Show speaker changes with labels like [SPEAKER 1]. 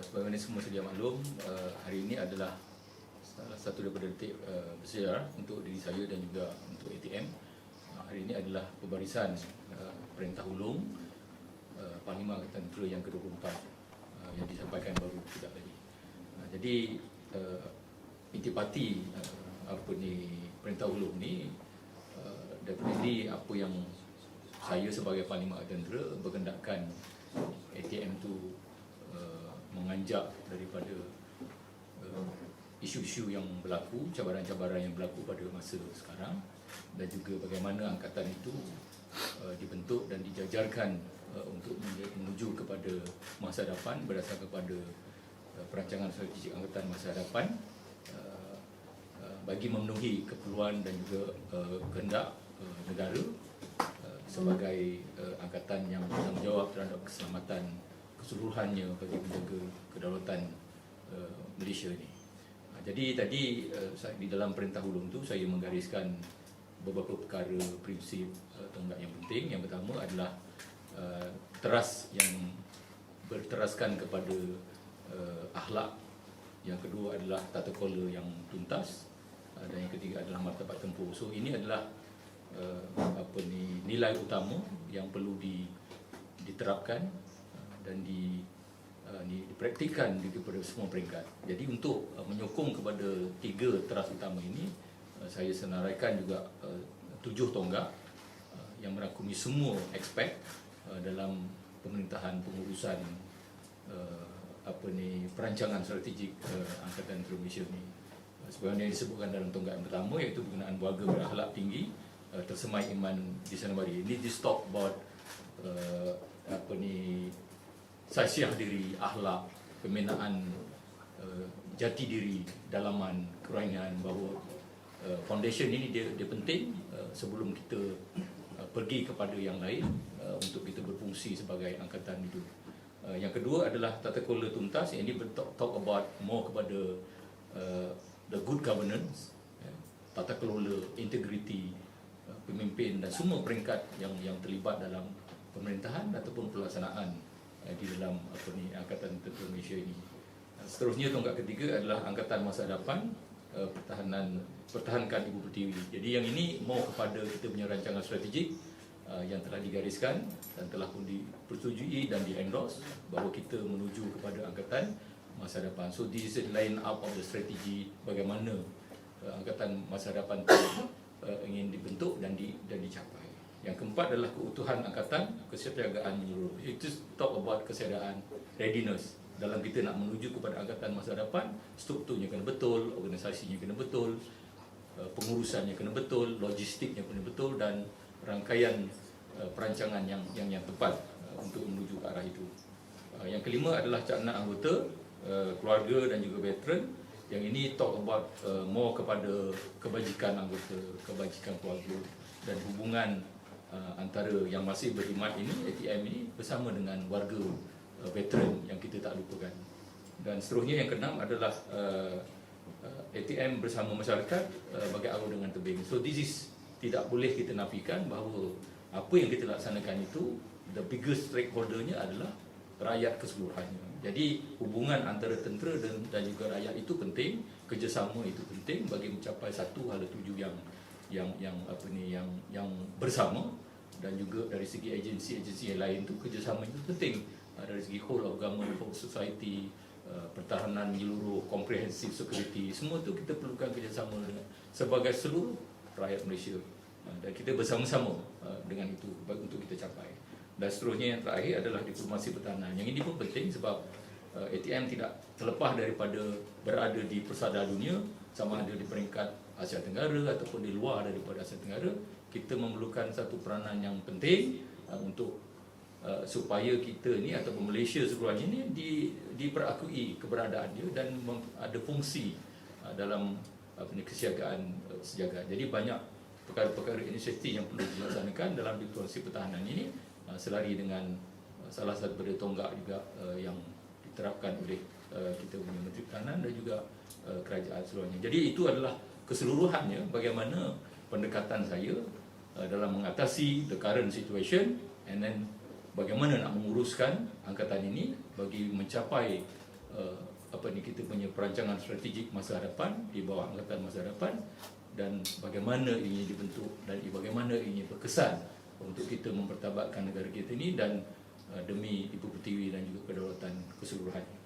[SPEAKER 1] sebagaimana semua sedia maklum, uh, hari ini adalah salah satu daripada detik uh, bersejarah untuk diri saya dan juga untuk ATM. Uh, hari ini adalah pembarisan uh, Perintah Ulung uh, Panglima Angkatan Tentera yang ke-24 uh, yang disampaikan baru tidak tadi. Uh, jadi uh, intipati uh, apa ni Perintah Ulung ni uh, definitely apa yang saya sebagai Panglima Tentera berkendakkan ATM tu menganjak daripada uh, isu-isu yang berlaku, cabaran-cabaran yang berlaku pada masa sekarang dan juga bagaimana angkatan itu uh, dibentuk dan dijajarkan uh, untuk menuju kepada masa depan berdasarkan kepada uh, perancangan strategik angkatan masa depan uh, uh, bagi memenuhi keperluan dan juga uh, kehendak uh, negara uh, sebagai uh, angkatan yang bertanggungjawab terhadap keselamatan keseluruhannya bagi menjaga kedaulatan uh, Malaysia ini. Uh, jadi tadi uh, di dalam perintah ulung tu saya menggariskan beberapa perkara prinsip uh, tonggak yang penting. Yang pertama adalah uh, teras yang berteraskan kepada uh, akhlak. Yang kedua adalah tata kelola yang tuntas uh, dan yang ketiga adalah martabat tempur. So ini adalah uh, apa ni nilai utama yang perlu di, diterapkan dan di uh, di, dipraktikkan di kepada semua peringkat. Jadi untuk uh, menyokong kepada tiga teras utama ini uh, saya senaraikan juga uh, tujuh tonggak uh, yang merangkumi semua aspek uh, dalam pemerintahan pengurusan uh, apa ni perancangan strategik uh, angkatan Tentera Malaysia ni. Uh, yang disebutkan dalam tonggak yang pertama iaitu penggunaan warga berakhlak tinggi uh, tersemai iman di sanubari. Ini di talk about uh, apa ni sasiah diri, akhlak, pembinaan uh, jati diri, dalaman, kerangan bahawa uh, foundation ini dia, dia penting uh, sebelum kita uh, pergi kepada yang lain uh, untuk kita berfungsi sebagai angkatan itu. Uh, yang kedua adalah tata kelola tuntas. Yang ini ber- talk about more kepada uh, the good governance, tata kelola, integriti, uh, pemimpin dan semua peringkat yang yang terlibat dalam pemerintahan ataupun pelaksanaan di dalam apa ni angkatan tentera Malaysia ini. Uh, Seterusnya tonggak ketiga adalah angkatan masa depan uh, pertahanan pertahankan ibu pertiwi. Jadi yang ini mau kepada kita punya rancangan strategik uh, yang telah digariskan dan telah pun dipersetujui dan di-endorse bahawa kita menuju kepada angkatan masa depan. So this is line up of the strategy bagaimana uh, angkatan masa depan itu uh, ingin dibentuk dan di, dan dicapai. Yang keempat adalah keutuhan angkatan, kesiapsiagaan menyeluruh. Itu talk about kesiapsiagaan readiness dalam kita nak menuju kepada angkatan masa depan, strukturnya kena betul, organisasinya kena betul, uh, pengurusannya kena betul, logistiknya kena betul dan rangkaian uh, perancangan yang yang yang tepat uh, untuk menuju ke arah itu. Yang kelima adalah cakna anggota, keluarga dan juga veteran. Yang ini talk about more kepada kebajikan anggota, kebajikan keluarga dan hubungan uh, antara yang masih berkhidmat ini, ATM ini bersama dengan warga uh, veteran yang kita tak lupakan. Dan seterusnya yang keenam adalah uh, uh, ATM bersama masyarakat uh, bagi arus dengan tebing. So this is tidak boleh kita nafikan bahawa apa yang kita laksanakan itu the biggest stakeholder-nya adalah rakyat keseluruhannya. Jadi hubungan antara tentera dan, dan juga rakyat itu penting, kerjasama itu penting bagi mencapai satu hala tuju yang yang yang apa ni yang yang bersama dan juga dari segi agensi-agensi yang lain tu kerjasama itu penting uh, dari segi whole of government, whole society, uh, pertahanan menyeluruh, comprehensive security, semua tu kita perlukan kerjasama dengan sebagai seluruh rakyat Malaysia Uh, dan kita bersama-sama uh, dengan itu untuk kita capai. Dan seterusnya yang terakhir adalah diplomasi pertahanan. Yang ini pun penting sebab ATM tidak terlepas daripada berada di persada dunia sama ada di peringkat Asia Tenggara ataupun di luar daripada Asia Tenggara kita memerlukan satu peranan yang penting uh, untuk uh, supaya kita ni ataupun Malaysia seluruhnya ni di diperakui keberadaan dia dan mem- ada fungsi uh, dalam apa ni kesiagaan uh, sejagat. Jadi banyak perkara-perkara inisiatif yang perlu dilaksanakan dalam diplomasi pertahanan ini uh, selari dengan uh, salah satu daripada tonggak juga uh, yang diterapkan oleh uh, kita punya Menteri Pertahanan dan juga uh, kerajaan seluruhnya. Jadi itu adalah keseluruhannya bagaimana pendekatan saya uh, dalam mengatasi the current situation and then bagaimana nak menguruskan angkatan ini bagi mencapai uh, apa ni kita punya perancangan strategik masa hadapan di bawah angkatan masa hadapan dan bagaimana ini dibentuk dan bagaimana ini berkesan untuk kita mempertabatkan negara kita ini dan demi Ibu Pertiwi dan juga kedaulatan keseluruhan.